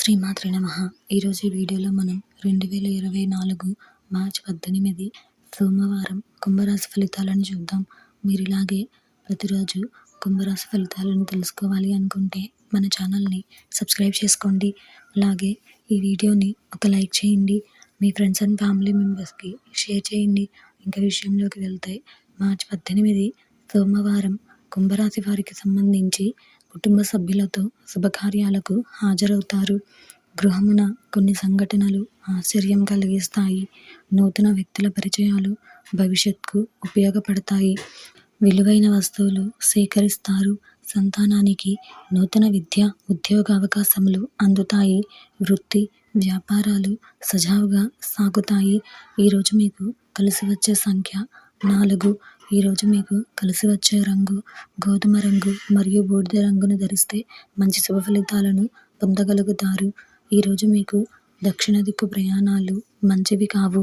శ్రీమాత్రి నమ. ఈరోజు వీడియోలో మనం రెండు వేల ఇరవై నాలుగు మార్చ్ పద్దెనిమిది సోమవారం కుంభరాశి ఫలితాలను చూద్దాం. మీరు ఇలాగే ప్రతిరోజు కుంభరాశి ఫలితాలను తెలుసుకోవాలి అనుకుంటే మన ఛానల్ని సబ్స్క్రైబ్ చేసుకోండి. అలాగే ఈ వీడియోని ఒక లైక్ చేయండి. మీ ఫ్రెండ్స్ అండ్ ఫ్యామిలీ మెంబర్స్కి షేర్ చేయండి. ఇంకా విషయంలోకి వెళ్తే మార్చి పద్దెనిమిది సోమవారం కుంభరాశి వారికి సంబంధించి కుటుంబ సభ్యులతో శుభకార్యాలకు హాజరవుతారు. గృహమున కొన్ని సంఘటనలు ఆశ్చర్యం కలిగిస్తాయి. నూతన వ్యక్తుల పరిచయాలు భవిష్యత్తుకు ఉపయోగపడతాయి. విలువైన వస్తువులు సేకరిస్తారు. సంతానానికి నూతన విద్య ఉద్యోగ అవకాశములు అందుతాయి. వృత్తి వ్యాపారాలు సజావుగా సాగుతాయి. ఈరోజు మీకు కలిసి వచ్చే సంఖ్య నాలుగు. ఈరోజు మీకు కలిసి వచ్చే రంగు గోధుమ రంగు మరియు బూడిద రంగును ధరిస్తే మంచి శుభ ఫలితాలను పొందగలుగుతారు. ఈరోజు మీకు దక్షిణ దిక్కు ప్రయాణాలు మంచివి కావు.